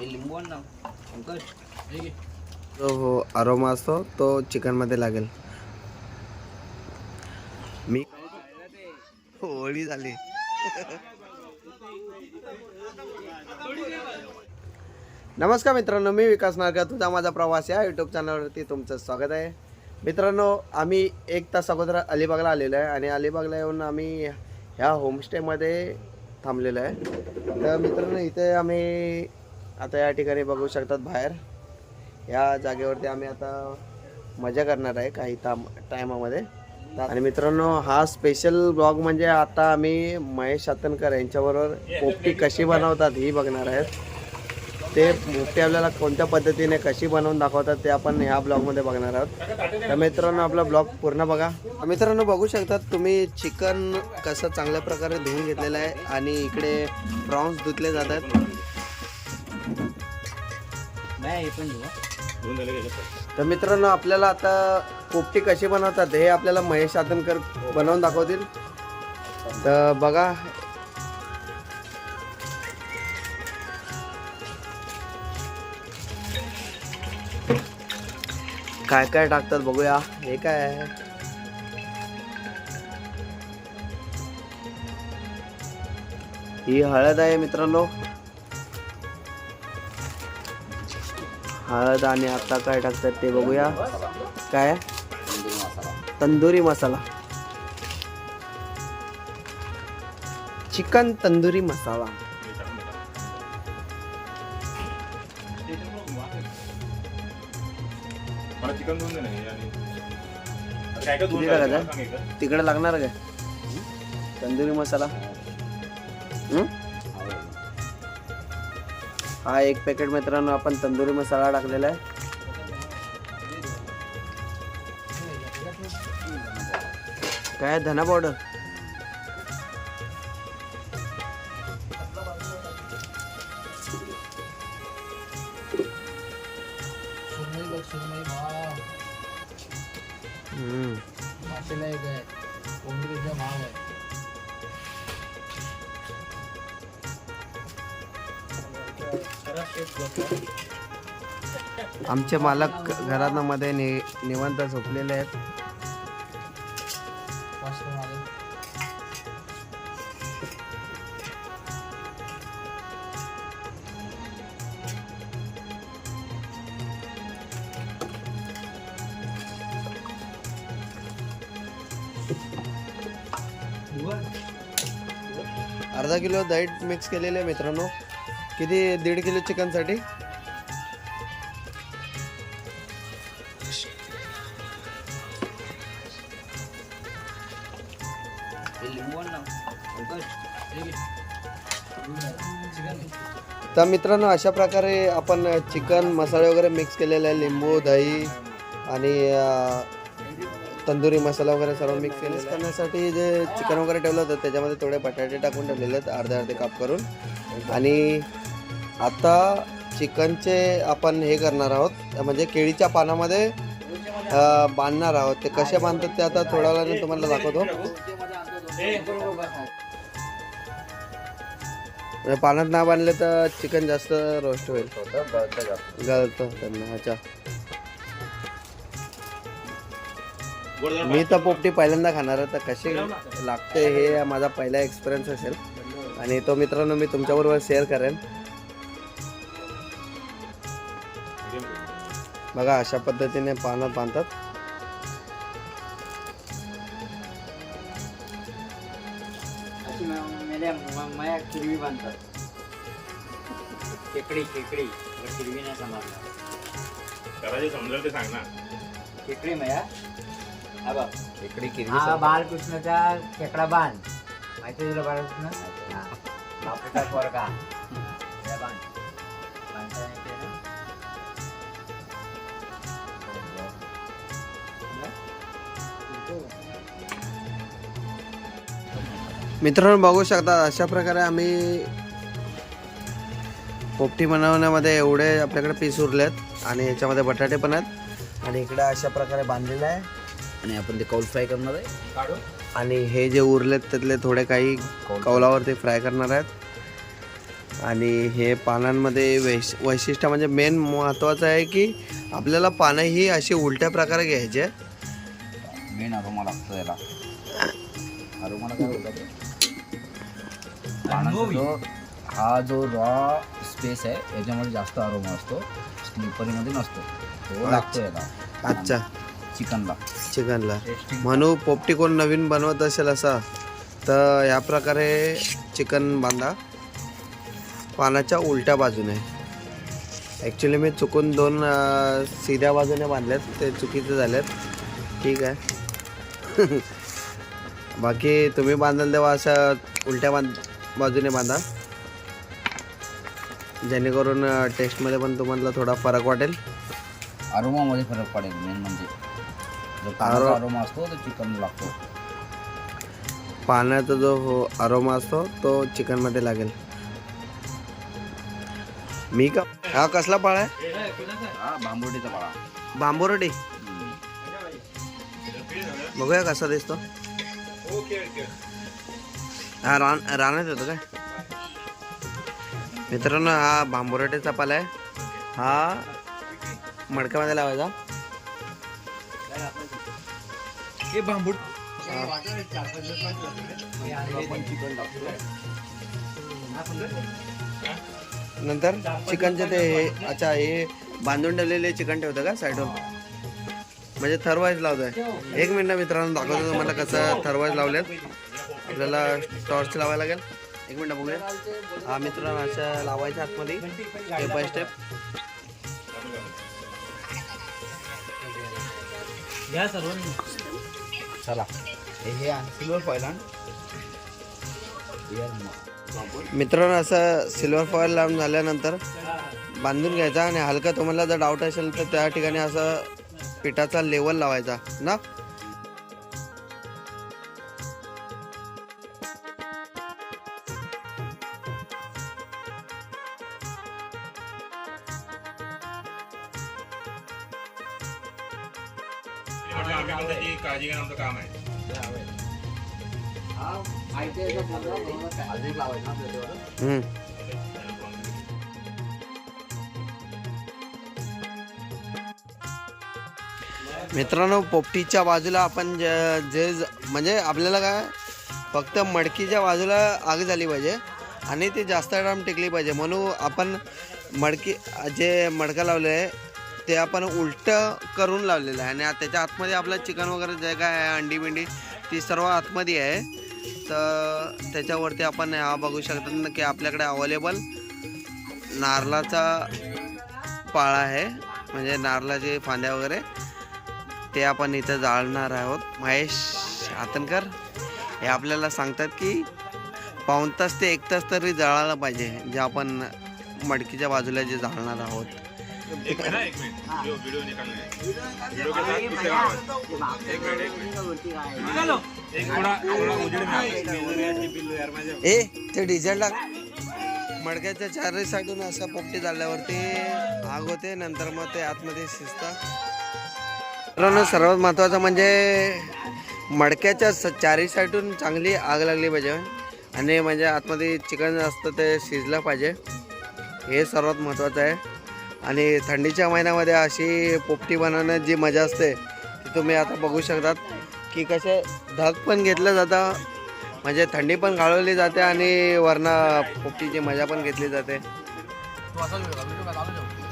लिंबू आण ना जो हो अरोमा असतो तो चिकनमध्ये लागेल मी होळी झाली नमस्कार मित्रांनो मी विकास नारकर तुझा माझा प्रवास या यूट्यूब चॅनलवरती तुमचं स्वागत आहे मित्रांनो आम्ही एक तास अगोदर अलिबागला आलेलो आहे आणि अलिबागला येऊन आम्ही ह्या होमस्टेमध्ये थांबलेलो आहे तर मित्रांनो इथे आम्ही आता या ठिकाणी बघू शकतात बाहेर. या जागेवरती आम्ही आता मजा करणार आहे काही ताम टायमामध्ये. आणि मित्रांनो हा स्पेशल ब्लॉग म्हणजे आता आम्ही महेश सातनकर यांच्याबरोबर पोपटी कशी बनवतात ही बघणार आहेत. ते पोपटी आपल्याला कोणत्या पद्धतीने कशी बनवून दाखवतात ते आपण ह्या ब्लॉगमध्ये बघणार आहोत. तर मित्रांनो आपला ब्लॉग पूर्ण बघा. मित्रांनो बघू शकतात तुम्ही चिकन कसं चांगल्या प्रकारे धुवून घेतलेलं आहे आणि इकडे प्रॉन्स धुतले जातात. पण तर मित्रांनो आपल्याला आता पोपटी कशी बनवतात हे आपल्याला महेश आदनकर बनवून दाखवतील. तर बघा. काय काय टाकतात बघूया. हे काय? ही हळद आहे मित्रांनो. हळद आणि आता काय टाकतात ते बघूया. काय? तंदुरी मसाला. चिकन तंदुरी मसाला. हे. तिकडे लागणार काय? तंदुरी मसाला. हा एक पॅकेट मित्रांनो आपण तंदुरी मसाला टाकलेला आहे. काय धना पावडर आमचे मालक घरामध्ये नि निवंत झोपलेले आहेत. अर्धा किलो दही मिक्स केलेले आहे मित्रांनो. किती दीड किलो चिकनसाठी? चिकन तर मित्रांनो अशा प्रकारे आपण चिकन मसाले वगैरे मिक्स केलेले आहे लिंबू दही आणि तंदुरी मसाला वगैरे सर्व मिक्स केलेलं करण्यासाठी जे चिकन वगैरे ठेवलं होतं त्याच्यामध्ये थोडे बटाटे टाकून ठेवलेले आहेत अर्धे अर्धे काप करून. आणि आता चिकनचे आपण हे करणार आहोत म्हणजे केळीच्या पानामध्ये बांधणार आहोत. ते कसे बांधतात ते आता थोड्या वेळाने तुम्हाला दाखवतो. म्हणजे पाण्यात नाही बांधले तर चिकन जास्त रोस्ट होईल. गळतं त्यांना अच्छा. मी तर पोपटी पहिल्यांदा खाणार आहे तर कशी लागते हे माझा पहिला एक्सपिरियन्स असेल. आणि तो मित्रांनो मी तुमच्याबरोबर शेअर करेन. बघा अशा पद्धतीने पानं बांधतात. अशी म- मेल्या म- माया किरवी बांधतात. खेकडी खेकडी. नाही समजणार. ते सांग ना. खेकडी माया? हा इकडे हा खेकडा बाण. माहिती तुला बालकृष्ण हा. बापूचा पोरगा. त्या बाण. बाणचा नाही केलं. मित्रांनो बघू शकता अशा प्रकारे आम्ही पोपटी बनवण्यामध्ये एवढे आपल्याकडे पीस उरलेत आणि याच्यामध्ये बटाटे पण आहेत. आणि इकडे अशा प्रकारे बांधलेलं आहे. आणि आपण ते कौल फ्राय करणार आहे. आणि हे जे उरलेत त्यातले थोडे काही कौलावरती फ्राय करणार आहेत. आणि हे पानांमध्ये वैश वैशिष्ट्य म्हणजे मेन महत्त्वाचं आहे की आपल्याला पानं ही अशी उलट्या प्रकारे घ्यायची आहे मेन अरोमा लागतो याला. अरोमाला काय बोलतात पानाचा जो हा जो रॉ स्पेस आहे याच्यामध्ये जास्त अरोमा असतो. स्लिपरीमध्ये नसतो. तो लागतो याला. अच्छा. चिकनला. चिकनला. म्हणून पोपटी कोण नवीन बनवत असेल असा तर या प्रकारे चिकन बांधा. पानाच्या उलट्या बाजूने. ॲक्च्युली मी चुकून दोन सीध्या बाजूने बांधल्यात ते चुकीचे झालेत. ठीक आहे. बाकी तुम्ही बांधाल तेव्हा असं उलट्या बांध बाजूने बांधा. जेणेकरून टेस्टमध्ये पण तुम्हाला थोडा फरक वाटेल. अरोमामध्ये फरक पडेल मेन अरोमा असतो तो चिकन लागतो. पाण्याचा जो हो अरोमा असतो तो चिकनमध्ये लागेल. मी का हा कसला पाळ आहे? हा पाळा. बांबोरडी. बघूया कसा दिसतो. हा रान रानात येतो काय? मित्रांनो हा बांबोरटीचा पाला आहे. हा मडक्यामध्ये लावायचा. नंतर चिकनचे ते हे अच्छा हे बांधून ठेवलेले चिकन ठेवतं का साईडून म्हणजे थरवाईज लावतोय. एक मिनिट मित्रांनो दाखवतो तुम्हाला कसं थरवाईज लावलेत. आपल्याला टॉर्च लावायला लागेल. एक मिनिट बघूया. हा मित्रांनो असं लावायचं आतमध्ये स्टेप बाय स्टेप चला. हे सिल्वर फॉईल मित्रांनो असं सिल्वर फॉईल लावून झाल्यानंतर बांधून घ्यायचा आणि हलका तुम्हाला जर डाऊट असेल तर त्या ठिकाणी असं पिठाचा लेवल लावायचा ना? म्हटलं आम्ही पण त्याची काळजी घेणं आमचं काम आहे हम्म. मित्रांनो पोपटीच्या बाजूला आपण जे जे ज- म्हणजे आपल्याला काय फक्त मडकीच्या बाजूला आग झाली पाहिजे आणि ती जास्त टाइम टिकली पाहिजे म्हणून आपण मडकी जे मडका लावले आहे ते आपण उलटं करून लावलेलं आहे. आणि त्याच्या आतमध्ये आपलं चिकन वगैरे जे काय आहे अंडी बिंडी ती सर्व आतमध्ये आहे. तर त्याच्यावरती आपण हा बघू शकतात ना की आपल्याकडे अवेलेबल नारळाचा पाळा आहे. म्हणजे नारळाचे फांद्या वगैरे. ते आपण इथं जाळणार आहोत. महेश हातनकर हे आपल्याला सांगतात की पाऊण तास ते एक तास तरी जाळायला पाहिजे. जे आपण मडकीच्या बाजूला जे जाळणार आहोत. एक मिनिट. एक मिनिट व्हिडिओ व्हिडिओ निकालना है व्हिडिओ के साथ दूसरे आवाज एक मिनिट एक मिनिट. एक थोड़ा थोड़ा उजड़ में ए ते डिझेल टाक मडक्याच्या चारही साईडून असं पोपटी झाल्यावरती आग होते नंतर मग ते आतमध्ये शिजतं मित्रांनो सर्वात महत्त्वाचं म्हणजे मडक्याच्या स चारही साईडून चांगली आग लागली पाहिजे. आणि म्हणजे आतमध्ये चिकन असतं ते शिजलं पाहिजे. हे सर्वात महत्त्वाचं आहे. आणि थंडीच्या महिन्यामध्ये अशी पोपटी बनवण्यात जी मजा असते ती तुम्ही आता बघू शकतात. की कसे धग पण घेतलं जातं म्हणजे थंडी पण घालवली जाते आणि वरनं पोपटीची मजा पण घेतली जाते.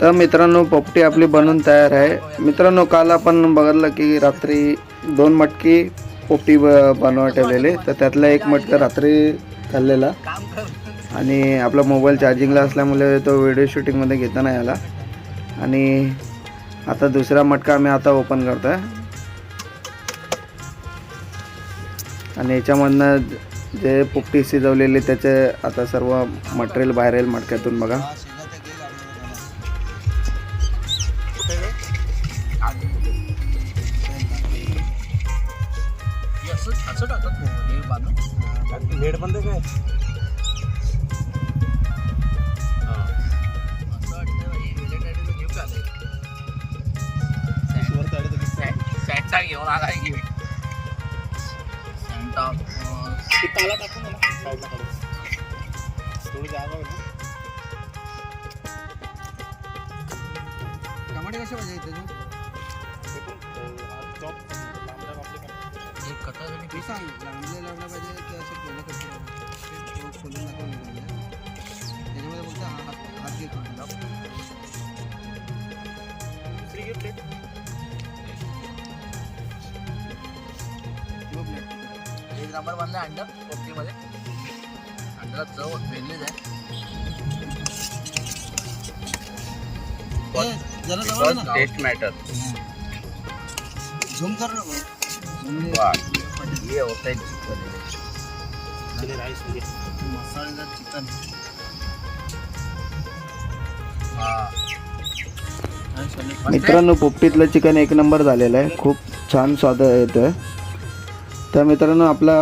तर मित्रांनो पोपटी आपली बनून तयार आहे. मित्रांनो काल आपण बघितलं की रात्री दोन मटकी पोपटी ब- बनवा ठेवलेली. तर त्यातला एक मटका रात्री खाल्लेला. आणि आपला मोबाईल चार्जिंगला असल्यामुळे तो व्हिडिओ शूटिंगमध्ये घेता नाही आला. आणि आता दुसरा मटका आम्ही आता ओपन करतो आहे आणि याच्यामधनं जे पोपटी शिजवलेली त्याचे आता सर्व मटेरियल बाहेर येईल मटक्यातून बघा. कसे पाहिजे इथे तू मी सांग लांबले लावलं पाहिजे की असे कोणं कसे दाखवून पाहिजे त्याच्यामध्ये फक्त हात हात घेतो. एक नंबर बनलं अंड पोपटीमध्ये अंड्याला चव वेगळीच आहे. जरा जवळ ये ना. टेस्ट मॅटर झूम कर ना. ये होत आहे मसालेदार चिकन मित्रांनो पोपटीतलं चिकन एक नंबर झालेलं आहे. खूप छान स्वाद येतो आहे तर मित्रांनो आपला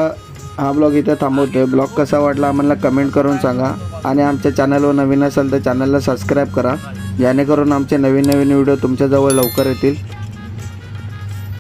हा ब्लॉग इथे थांबवतोय. ब्लॉग कसा वाटला आम्हाला कमेंट करून सांगा. आणि आमच्या चॅनलवर नवीन असेल तर चॅनलला सबस्क्राईब करा. जेणेकरून आमचे नवीन नवीन व्हिडिओ तुमच्याजवळ लवकर येतील.